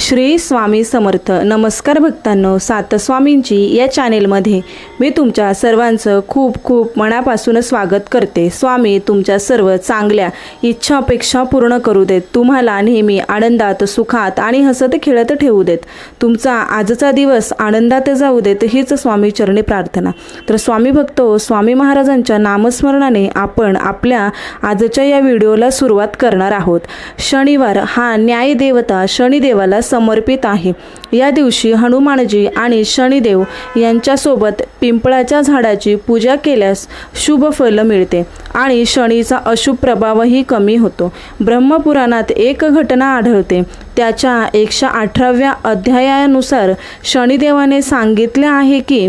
श्री स्वामी समर्थ. नमस्कार भक्तांनो सातस्वामींची या चॅनेलमध्ये मी तुमच्या सर्वांचं खूप खूप मनापासून स्वागत करते. स्वामी तुमच्या सर्व चांगल्या इच्छा अपेक्षा पूर्ण करू देत. तुम्हाला नेहमी आनंदात सुखात आणि हसत खेळत ठेवू देत. तुमचा आजचा दिवस आनंदात जाऊ देत हीच स्वामी चरणी प्रार्थना. तर स्वामी भक्तो स्वामी महाराजांच्या नामस्मरणाने आपण आपल्या आजच्या या व्हिडिओला सुरुवात करणार आहोत. शनिवार हा न्यायदेवता शनिदेवाला समर्पित आहे. या दिवशी हनुमानजी आणि शनिदेव यांच्यासोबत पिंपळाच्या झाडाची पूजा केल्यास शुभ फल मिळते आणि शनीचा अशुभ प्रभावही कमी होतो. ब्रह्मपुराणात एक घटना आढळते. त्याच्या एकशे अठराव्या अध्यायानुसार शनिदेवाने सांगितले आहे की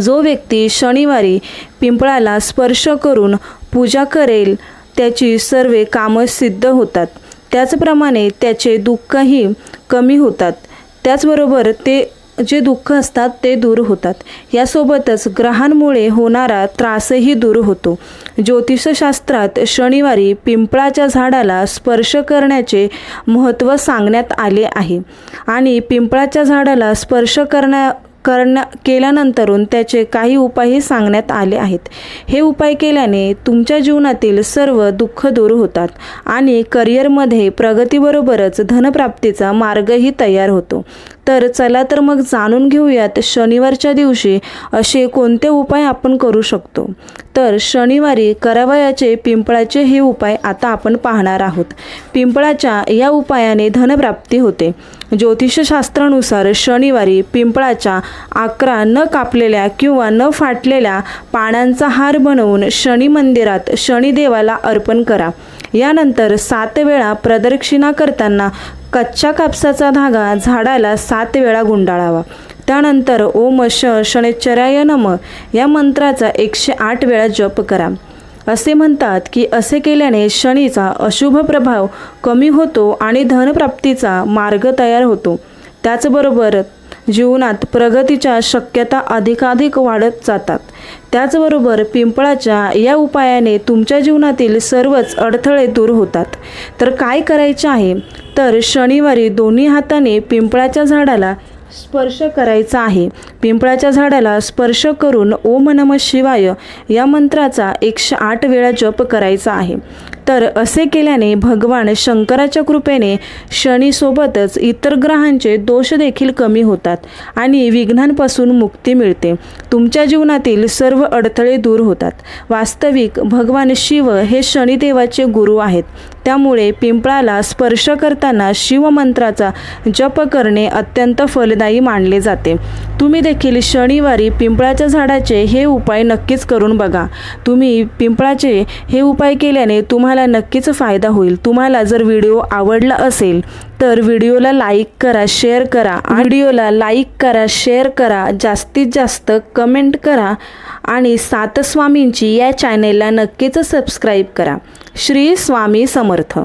जो व्यक्ती शनिवारी पिंपळाला स्पर्श करून पूजा करेल त्याची सर्व कामं सिद्ध होतात. त्याचप्रमाणे त्याचे दुःखही कमी होतात. त्याचबरोबर ते जे दुःख असतात ते दूर होतात. यासोबतच ग्रहांमुळे होणारा त्रासही दूर होतो. ज्योतिषशास्त्रात शनिवारी पिंपळाच्या झाडाला स्पर्श करण्याचे महत्त्व सांगण्यात आले आहे. आणि पिंपळाच्या झाडाला स्पर्श करण्या करण्या केल्यानंतरून त्याचे काही उपायही सांगण्यात आले आहेत. हे उपाय केल्याने तुमच्या जीवनातील सर्व दुःख दूर होतात आणि करिअरमध्ये प्रगतीबरोबरच धनप्राप्तीचा मार्गही तयार होतो. तर चला तर मग जाणून घेऊयात शनिवारच्या दिवशी असे कोणते उपाय आपण करू शकतो. तर शनिवारी करावयाचे पिंपळाचे हे उपाय आता आपण पाहणार आहोत. पिंपळाच्या या उपायाने धनप्राप्ती होते. ज्योतिषशास्त्रानुसार शनिवारी पिंपळाच्या अकरा न कापलेल्या किंवा न फाटलेल्या पानांचा हार बनवून शनी मंदिरात शनिदेवाला अर्पण करा. यानंतर सात वेळा प्रदक्षिणा करताना कच्च्या कापसाचा धागा झाडाला सात वेळा गुंडाळावा. त्यानंतर ओम श शनिश्चराय नम या मंत्राचा एकशे आठ वेळा जप करा. असे म्हणतात की असे केल्याने शनीचा अशुभ प्रभाव कमी होतो आणि धनप्राप्तीचा मार्ग तयार होतो. त्याचबरोबर जीवनात प्रगतीच्या शक्यता अधिकाधिक वाढत जातात. त्याचबरोबर पिंपळाच्या या उपायाने तुमच्या जीवनातील सर्वच अडथळे दूर होतात. तर काय करायचे आहे? तर शनिवारी दोन्ही हाताने पिंपळाच्या झाडाला स्पर्श करायचा आहे. पिंपळाच्या झाडाला स्पर्श करून ओम नम शिवाय या मंत्राचा एकशे आठ वेळा जप करायचा आहे. तर असे केल्याने भगवान शंकराच्या कृपेने शनीसोबतच इतर ग्रहांचे दोष देखील कमी होतात आणि विघ्नांपासून मुक्ती मिळते. तुमच्या जीवनातील सर्व अडथळे दूर होतात. वास्तविक भगवान शिव हे शनिदेवाचे गुरु आहेत. त्यामुळे पिंपळाला स्पर्श करताना शिवमंत्राचा जप करणे अत्यंत फलदायी मानले जाते. तुम्ही देखील शनिवारी पिंपळाच्या झाडाचे हे उपाय नक्कीच करून बघा. तुम्ही पिंपळाचे हे उपाय केल्याने तुम्हाला नक्कीच फायदा होईल. तुम्हाला जर व्हिडिओ आवडला असेल तर व्हिडिओला लाईक करा शेअर करा व्हिडिओला लाईक करा शेअर करा जास्तीत जास्त कमेंट करा आणि सातस्वामींची या चॅनेलला नक्कीच सबस्क्राईब करा. श्री स्वामी समर्थ.